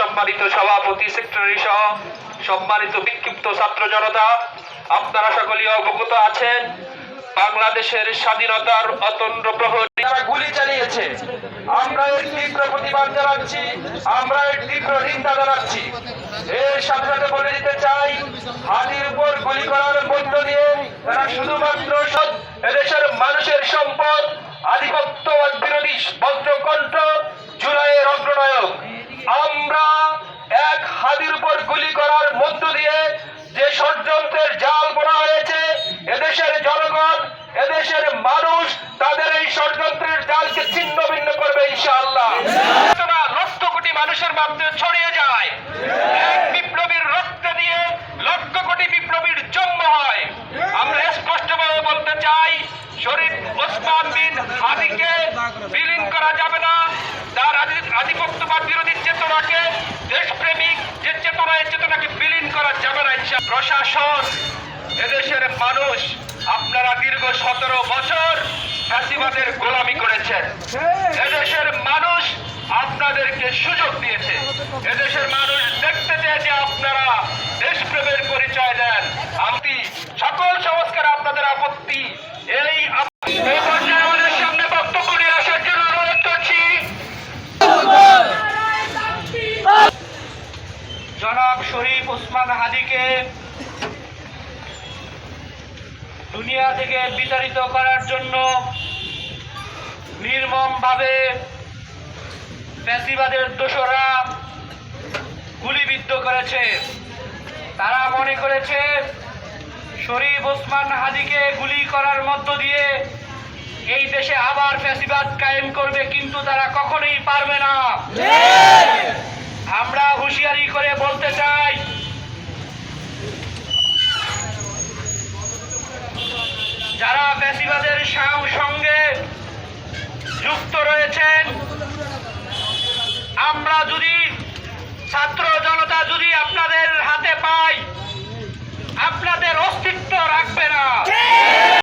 সম্মানিত সভাপতি সেক্রেটারি সহ সম্মানিত বিক্ষিপ্ত ছাত্র জনতা, আপনারা সকলেই অবগত আছেন, বাংলাদেশের স্বাধীনতার অতন্দ্র প্রহরী যারা গুলি চালিয়েছে, আমরা এর তীব্র প্রতিবাদ জানাচ্ছি, আমরা এর তীব্র নিন্দা জানাচ্ছি। এর সাথে সাথে বলে দিতে চাই, হাতির উপর গুলি করার মধ্য দিয়ে তারা শুধুমাত্র এদেশের মানুষের সম্পদ, আধিপত্য, বিরোধী বজ্রকণ্ঠ মধ্যে ছড়িয়ে যায়। এক বিপ্লবীর রক্ত দিয়ে লক্ষ কোটি বিপ্লবীর জন্ম হয়। আমরা স্পষ্টভাবে বলতে চাই, শরীফ ওসমান বিন হাদিকে বিলীন করা যাবে না। তার আধি- আধিপত্যবাদ বিরোধী চেতনাকে, দেশপ্রেমিক যে চেতনা, এই চেতনাকে বিলীন করা যাবে না ইনশা- প্রশাসন, এদেশের মানুষ, আপনারা দীর্ঘ সতেরো বছর ফ্যাসিবাদের গোলামি করেছেন। মানুষ আপনাদেরকে সুযোগ দিয়েছে। এদেশের মানুষ দেখতে চেয়েছে আপনারা দেশপ্রেমের পরিচয় দেন। আমি সকল সংস্কার আপনাদের আপত্তি এই জনাব শরীফ ওসমান হাদিকে দুনিয়া থেকে বিতাড়িত করার জন্য নির্মম ভাবে ফ্যাসিবাদের দোষরা গুলিবিদ্ধ করেছে। তারা মনে করেছে, শরীফ ওসমান হাদিকে গুলি করার মধ্য দিয়ে এই দেশে আবার ফ্যাসিবাদ কায়েম করবে, কিন্তু তারা কখনোই পারবে না। আমরা হুঁশিয়ারি করে বলতে চাই, যারা ফ্যাসিবাদের সঙ্গে যুক্ত রয়েছেন আমরা যদি ছাত্র জনতা যদি আপনাদের হাতে পাই আপনাদের অস্তিত্ব রাখবে